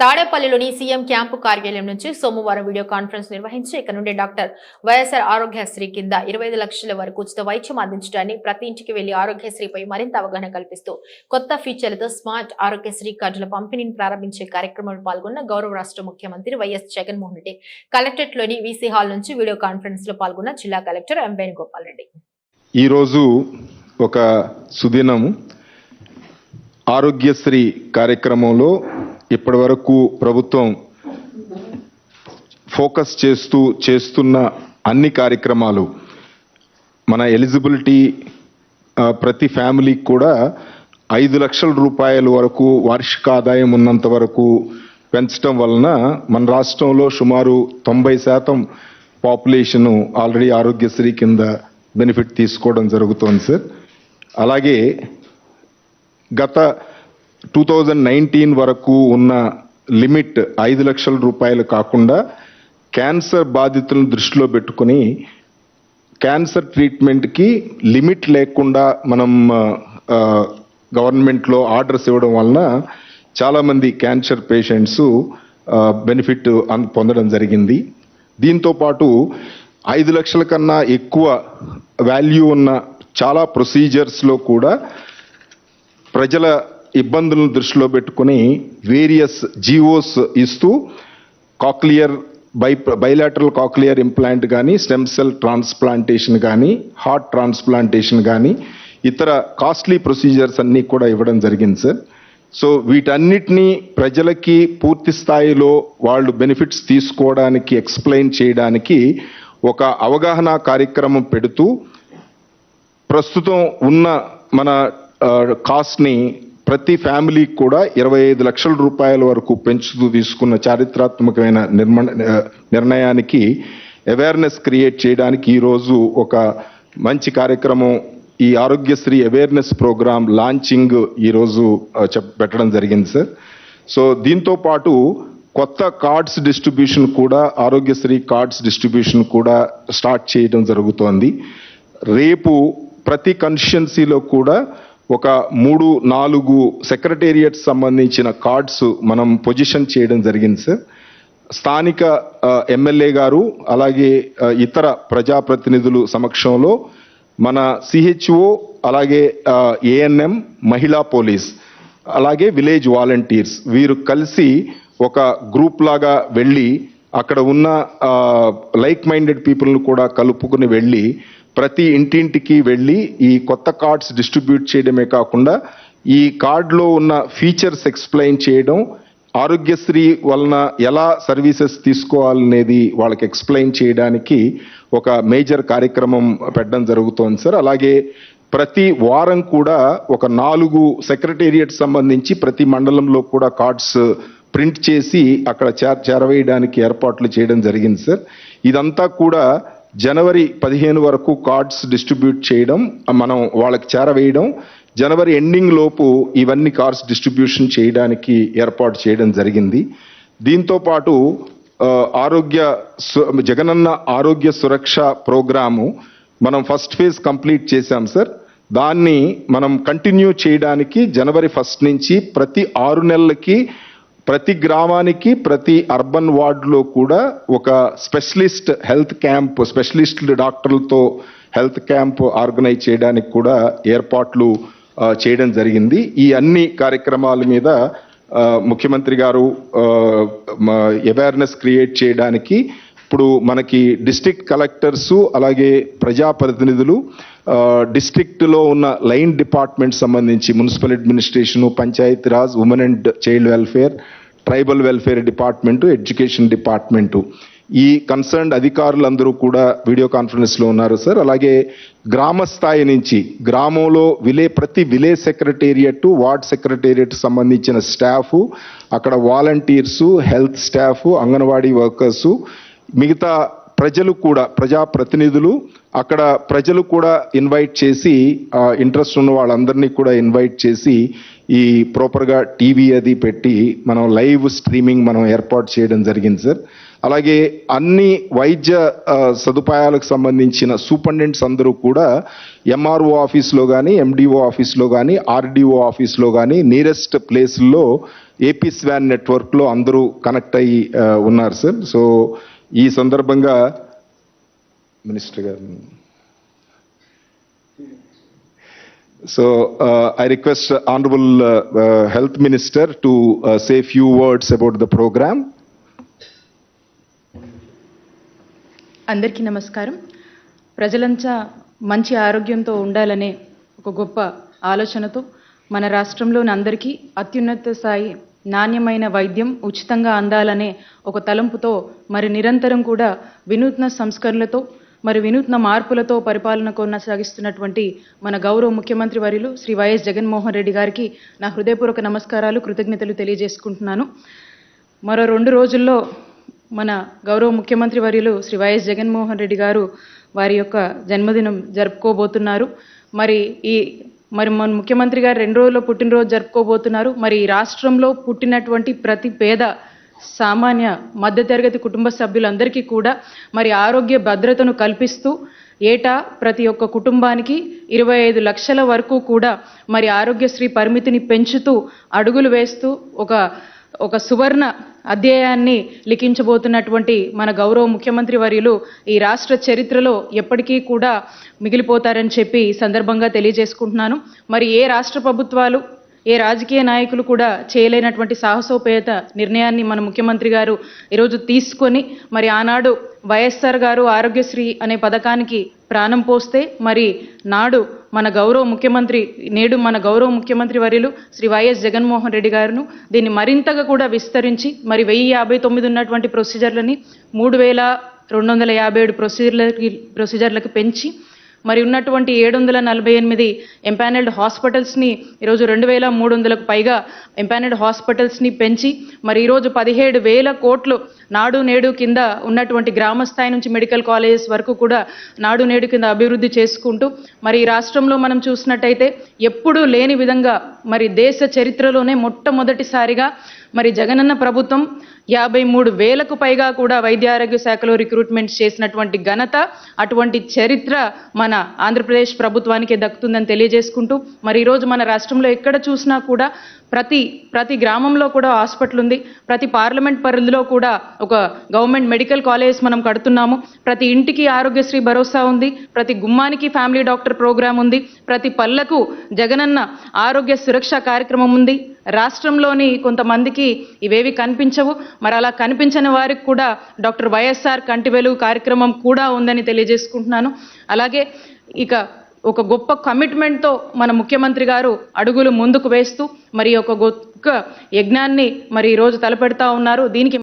తాడేపల్లిలోని CM camp కార్యాలయం నుంచి సోమవారం వీడియో కాన్ఫరెన్స్ నిర్వహించి ఇక్కడ నుండి డాక్టర్ వైఎస్ఆర్ ఆరోగ్యశ్రీ కింద ఇరవై ఐదు లక్షల వరకు ఉచిత వైద్యం అందించడాన్ని ప్రతి ఇంటికి వెళ్ళి ఆరోగ్యశ్రీపై మరింత అవగాహన కల్పిస్తూ కొత్త ఫీచర్లతో స్మార్ట్ ఆరోగ్యశ్రీ కార్డుల పంపిణీని ప్రారంభించే కార్యక్రమంలో పాల్గొన్న గౌరవ రాష్ట్ర ముఖ్యమంత్రి వైఎస్ జగన్మోహన్ రెడ్డి. కలెక్టరేట్లోని వీసీ హాల్ నుంచి వీడియో కాన్ఫరెన్స్లో పాల్గొన్న జిల్లా కలెక్టర్ ఎం వేణుగోపాల్ రెడ్డి. ఈరోజు ఒక సుదినం ఆరోగ్యశ్రీ కార్యక్రమంలో ఇప్పటివరకు ప్రభుత్వం ఫోకస్ చేస్తూ చేస్తున్న అన్ని కార్యక్రమాలు మన ఎలిజిబిలిటీ ప్రతి ఫ్యామిలీకి కూడా ఐదు లక్షల రూపాయల వరకు వార్షిక ఆదాయం ఉన్నంత వరకు పెంచడం వలన మన రాష్ట్రంలో సుమారు తొంభై శాతం పాపులేషన్ ఆల్రెడీ ఆరోగ్యశ్రీ కింద బెనిఫిట్ తీసుకోవడం జరుగుతోంది సార్. అలాగే గత టూ థౌజండ్ నైన్టీన్ వరకు ఉన్న లిమిట్ ఐదు లక్షల రూపాయలు కాకుండా క్యాన్సర్ బాధితులను దృష్టిలో పెట్టుకుని క్యాన్సర్ ట్రీట్మెంట్కి లిమిట్ లేకుండా మనం గవర్నమెంట్లో ఆర్డర్స్ ఇవ్వడం వలన చాలామంది క్యాన్సర్ పేషెంట్స్ బెనిఫిట్ పొందడం జరిగింది. దీంతో పాటు ఐదు లక్షల కన్నా ఎక్కువ వాల్యూ ఉన్న చాలా ప్రొసీజర్స్లో కూడా ప్రజల ఇబ్బందులను దృష్టిలో పెట్టుకుని వేరియస్ జీవోస్ ఇస్తూ cochlear bi bilateral cochlear implant కానీ స్టెమ్ సెల్ ట్రాన్స్ప్లాంటేషన్ కానీ హార్ట్ ట్రాన్స్ప్లాంటేషన్ కానీ ఇతర కాస్ట్లీ ప్రొసీజర్స్ అన్నీ కూడా ఇవ్వడం జరిగింది సార్. సో వీటన్నిటినీ ప్రజలకి పూర్తి స్థాయిలో వాళ్ళు బెనిఫిట్స్ తీసుకోవడానికి ఎక్స్ప్లెయిన్ చేయడానికి ఒక అవగాహన కార్యక్రమం పెడుతూ ప్రస్తుతం ఉన్న మన కాస్ట్ని ప్రతి ఫ్యామిలీకి కూడా ఇరవై ఐదు లక్షల రూపాయల వరకు పెంచుతూ తీసుకున్న చారిత్రాత్మకమైన నిర్మ నిర్ణయానికి అవేర్నెస్ క్రియేట్ చేయడానికి ఈరోజు ఒక మంచి కార్యక్రమం ఈ ఆరోగ్యశ్రీ అవేర్నెస్ ప్రోగ్రామ్ లాంచింగ్ ఈరోజు చెప్ పెట్టడం జరిగింది సార్ సో దీంతో పాటు కొత్త కార్డ్స్ డిస్ట్రిబ్యూషన్ కూడా ఆరోగ్యశ్రీ కార్డ్స్ డిస్ట్రిబ్యూషన్ కూడా స్టార్ట్ చేయడం జరుగుతోంది. రేపు ప్రతి కన్స్టిట్యున్సీలో కూడా ఒక మూడు నాలుగు సెక్రటేరియట్ సంబంధించిన కార్డ్స్ మనం పొజిషన్ చేయడం జరిగింది సార్ స్థానిక ఎమ్మెల్యే గారు అలాగే ఇతర ప్రజాప్రతినిధులు సమక్షంలో మన సిహెచ్ఓ అలాగే ఏఎన్ఎం మహిళా పోలీస్ అలాగే విలేజ్ వాలంటీర్స్ వీరు కలిసి ఒక గ్రూప్ లాగా వెళ్ళి అక్కడ ఉన్న లైక్ మైండెడ్ పీపుల్ను కూడా కలుపుకుని వెళ్ళి ప్రతి ఇంటింటికి వెళ్ళి ఈ కొత్త కార్డ్స్ డిస్ట్రిబ్యూట్ చేయడమే కాకుండా ఈ కార్డులో ఉన్న ఫీచర్స్ ఎక్స్ప్లెయిన్ చేయడం ఆరోగ్యశ్రీ వలన ఎలా సర్వీసెస్ తీసుకోవాలనేది వాళ్ళకి ఎక్స్ప్లెయిన్ చేయడానికి ఒక మేజర్ కార్యక్రమం పెట్టడం జరుగుతోంది సార్. అలాగే ప్రతి వారం కూడా ఒక నాలుగు సెక్రటేరియట్ సంబంధించి ప్రతి మండలంలో కూడా కార్డ్స్ ప్రింట్ చేసి అక్కడ చేర చేరవేయడానికి ఏర్పాట్లు చేయడం జరిగింది సార్. ఇదంతా కూడా జనవరి పదిహేను వరకు కార్డ్స్ డిస్ట్రిబ్యూట్ చేయడం మనం వాళ్ళకి చేరవేయడం జనవరి ఎండింగ్ లోపు ఇవన్నీ కార్డ్స్ డిస్ట్రిబ్యూషన్ చేయడానికి ఏర్పాటు చేయడం జరిగింది. దీంతో పాటు ఆరోగ్య సు- జగనన్న ఆరోగ్య సురక్ష ప్రోగ్రాము మనం ఫస్ట్ ఫేజ్ కంప్లీట్ చేశాం సార్. దాన్ని మనం కంటిన్యూ చేయడానికి జనవరి ఫస్ట్ నుంచి ప్రతి ఆరు నెలలకి ప్రతి గ్రామానికి ప్రతి అర్బన్ వార్డులో కూడా ఒక స్పెషలిస్ట్ హెల్త్ క్యాంప్ స్పెషలిస్ట్ డాక్టర్లతో హెల్త్ క్యాంప్ ఆర్గనైజ్ చేయడానికి కూడా ఏర్పాట్లు చేయడం జరిగింది. ఈ అన్ని కార్యక్రమాల మీద ముఖ్యమంత్రి గారు అవేర్నెస్ క్రియేట్ చేయడానికి ఇప్పుడు మనకి డిస్ట్రిక్ట్ కలెక్టర్స్ అలాగే ప్రజాప్రతినిధులు డిస్ట్రిక్ట్లో ఉన్న లైన్ డిపార్ట్మెంట్ సంబంధించి municipal administration Panchayati Raj women and child welfare tribal welfare department education department. ఈ కన్సర్న్డ్ అధికారులందరూ కూడా వీడియో కాన్ఫరెన్స్లో ఉన్నారు సార్. అలాగే గ్రామ స్థాయి నుంచి గ్రామంలో విలే ప్రతి విలేజ్ సెక్రటేరియట్ వార్డ్ సెక్రటేరియట్ సంబంధించిన స్టాఫ్ అక్కడ volunteers health staff anganwadi workers మిగతా ప్రజలు కూడా ప్రజా ప్రతినిధులు అక్కడ ప్రజలు కూడా ఇన్వైట్ చేసి ఇంట్రెస్ట్ ఉన్న వాళ్ళందరినీ కూడా ఇన్వైట్ చేసి ఈ ప్రాపర్గా టీవీ అది పెట్టి మనం లైవ్ స్ట్రీమింగ్ మనం ఏర్పాటు చేయడం జరిగింది సార్ అలాగే అన్ని వైద్య సదుపాయాలకు సంబంధించిన సూపరింటెండెంట్స్ అందరూ కూడా ఎంఆర్ఓ ఆఫీస్లో కానీ ఎండిఓ ఆఫీస్లో కానీ ఆర్డిఓ ఆఫీస్లో కానీ నియరెస్ట్ ప్లేస్లో ఏపీ స్వాన్ నెట్వర్క్లో అందరూ కనెక్ట్ అయ్యి ఉన్నారు సార్ సో ఈ సందర్భంగా మినిస్టర్ గారు So uh, I request uh, Honorable uh, uh, Health Minister to uh, say few words about the program. అందరికీ నమస్కారం ప్రజలంతా మంచి ఆరోగ్యంతో ఉండాలనే ఒక గొప్ప ఆలోచనతో మన రాష్ట్రంలోని అందరికీ అత్యున్నత స్థాయి నాణ్యమైన వైద్యం ఉచితంగా అందాలనే ఒక తలంపుతో మరి నిరంతరం కూడా వినూత్న సంస్కరణలతో మరి వినూత్న మార్పులతో పరిపాలన కొనసాగిస్తున్నటువంటి మన గౌరవ ముఖ్యమంత్రి వర్యులు శ్రీ వైఎస్ జగన్మోహన్ రెడ్డి గారికి నా హృదయపూర్వక నమస్కారాలు కృతజ్ఞతలు తెలియజేసుకుంటున్నాను. మరో రెండు రోజుల్లో మన గౌరవ ముఖ్యమంత్రి వర్యులు శ్రీ వైఎస్ జగన్మోహన్ రెడ్డి గారు వారి యొక్క జన్మదినం జరుపుకోబోతున్నారు. మరి ఈ మరి మన ముఖ్యమంత్రి గారు రెండు రోజుల్లో పుట్టినరోజు జరుపుకోబోతున్నారు. మరి ఈ రాష్ట్రంలో పుట్టినటువంటి ప్రతి పేద సామాన్య మధ్యతరగతి కుటుంబ సభ్యులందరికీ కూడా మరి ఆరోగ్య భద్రతను కల్పిస్తూ ఏటా ప్రతి ఒక్క కుటుంబానికి ఇరవై ఐదు లక్షల వరకు కూడా మరి ఆరోగ్యశ్రీ పరిమితిని పెంచుతూ అడుగులు వేస్తూ ఒక ఒక సువర్ణ అధ్యాయాన్ని లిఖించబోతున్నటువంటి మన గౌరవ ముఖ్యమంత్రి వర్యులు ఈ రాష్ట్ర చరిత్రలో ఎప్పటికీ కూడా మిగిలిపోతారని చెప్పి ఈ సందర్భంగా తెలియజేసుకుంటున్నాను. మరి ఏ రాష్ట్ర ప్రభుత్వాలు ఏ రాజకీయ నాయకులు కూడా చేయలేనటువంటి సాహసోపేత నిర్ణయాన్ని మన ముఖ్యమంత్రి గారు ఈరోజు తీసుకొని మరి ఆనాడు వైఎస్ఆర్ గారు ఆరోగ్యశ్రీ అనే పథకానికి ప్రాణం పోస్తే మరి నాడు మన గౌరవ ముఖ్యమంత్రి నేడు మన గౌరవ ముఖ్యమంత్రి వర్యులు శ్రీ వైఎస్ జగన్మోహన్ రెడ్డి గారును దీన్ని మరింతగా కూడా విస్తరించి మరి వెయ్యి యాభై తొమ్మిది ఉన్నటువంటి ప్రొసీజర్లని మూడు వేల రెండు వందల యాభై ఏడు ప్రొసీజర్లకి ప్రొసీజర్లకు పెంచి మరి ఉన్నటువంటి ఏడు వందల నలభై ఎనిమిది ఎంపానల్డ్ హాస్పిటల్స్ని ఈరోజు రెండు వేల మూడు వందలకు పైగా ఎంపానల్డ్ హాస్పిటల్స్ని పెంచి మరి ఈరోజు పదిహేడు వేల కోట్లు నాడు నేడు కింద ఉన్నటువంటి గ్రామ స్థాయి నుంచి మెడికల్ కాలేజెస్ వరకు కూడా నాడు నేడు కింద అభివృద్ధి చేసుకుంటూ మరి ఈ రాష్ట్రంలో మనం చూసినట్టయితే ఎప్పుడూ లేని విధంగా మరి దేశ చరిత్రలోనే మొట్టమొదటిసారిగా మరి జగనన్న ప్రభుత్వం యాభై మూడు వేలకు పైగా కూడా వైద్య ఆరోగ్య శాఖలో రిక్రూట్మెంట్ చేసినటువంటి ఘనత అటువంటి చరిత్ర మన ఆంధ్రప్రదేశ్ ప్రభుత్వానికి దక్కుతుందని తెలియజేసుకుంటూ మరి ఈరోజు మన రాష్ట్రంలో ఎక్కడ చూసినా కూడా ప్రతి ప్రతి గ్రామంలో కూడా హాస్పిటల్ ఉంది. ప్రతి పార్లమెంట్ పరిధిలో కూడా ఒక గవర్నమెంట్ మెడికల్ కాలేజ్ మనం కడుతున్నాము. ప్రతి ఇంటికి ఆరోగ్యశ్రీ భరోసా ఉంది. ప్రతి గుమ్మానికి ఫ్యామిలీ డాక్టర్ ప్రోగ్రాం ఉంది. ప్రతి పల్లెకు జగనన్న ఆరోగ్య సురక్ష కార్యక్రమం ఉంది. రాష్ట్రంలోని కొంతమందికి ఇవేవి కనిపించవు. మరి అలా కనిపించని వారికి కూడా డాక్టర్ వైఎస్ఆర్ కంటి వెలుగు కార్యక్రమం కూడా ఉందని తెలియజేసుకుంటున్నాను. అలాగే ఇక ఒక గొప్ప కమిట్మెంట్తో మన ముఖ్యమంత్రి గారు అడుగులు ముందుకు వేస్తూ మరి ఒక గొప్ప యజ్ఞాన్ని మరి ఈరోజు తలపెడతా ఉన్నారు. దీనికి